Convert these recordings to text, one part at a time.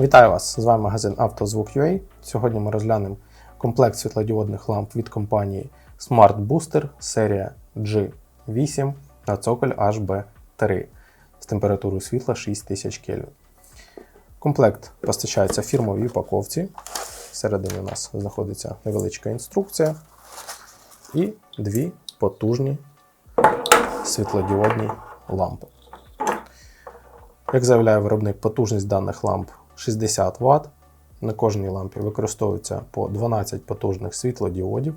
Вітаю вас! З вами магазин «Автозвук.UA». Сьогодні ми розглянемо комплект світлодіодних ламп від компанії Smart Booster серія G8 на цоколь HB3 з температурою світла 6000 Кельвін. Комплект постачається в фірмовій упаковці. Всередині у нас знаходиться невеличка інструкція і дві потужні світлодіодні лампи. Як заявляє виробник, потужність даних ламп 60 Вт. На кожній лампі використовується по 12 потужних світлодіодів.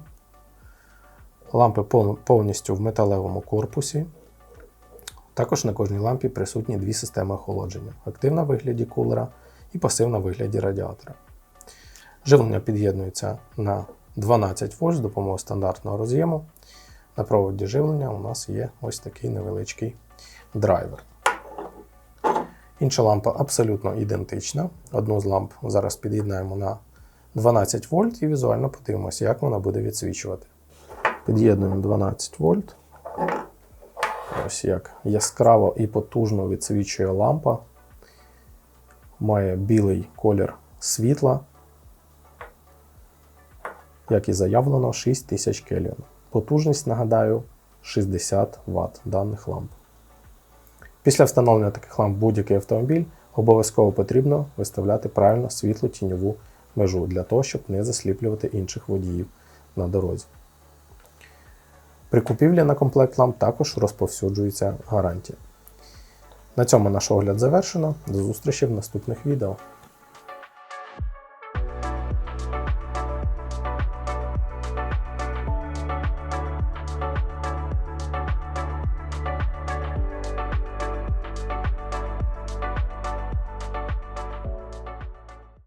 Лампи повністю в металевому корпусі. Також на кожній лампі присутні дві системи охолодження: активна в вигляді кулера і пасивна в вигляді радіатора. Живлення під'єднується на 12 вольт з допомогою стандартного роз'єму. На проводі живлення у нас є ось такий невеличкий драйвер. Інша лампа абсолютно ідентична. Одну з ламп зараз під'єднаємо на 12 вольт і візуально подивимося, як вона буде відсвічувати. Під'єднуємо 12 вольт. Ось як яскраво і потужно відсвічує лампа. Має білий колір світла. Як і заявлено, 6000 кельвін. Потужність, нагадаю, 60 Вт даних ламп. Після встановлення таких ламп будь-який автомобіль обов'язково потрібно виставляти правильно світло тіньову межу для того, щоб не засліплювати інших водіїв на дорозі. При купівлі на комплект ламп також розповсюджується гарантія. На цьому наш огляд завершено. До зустрічі в наступних відео.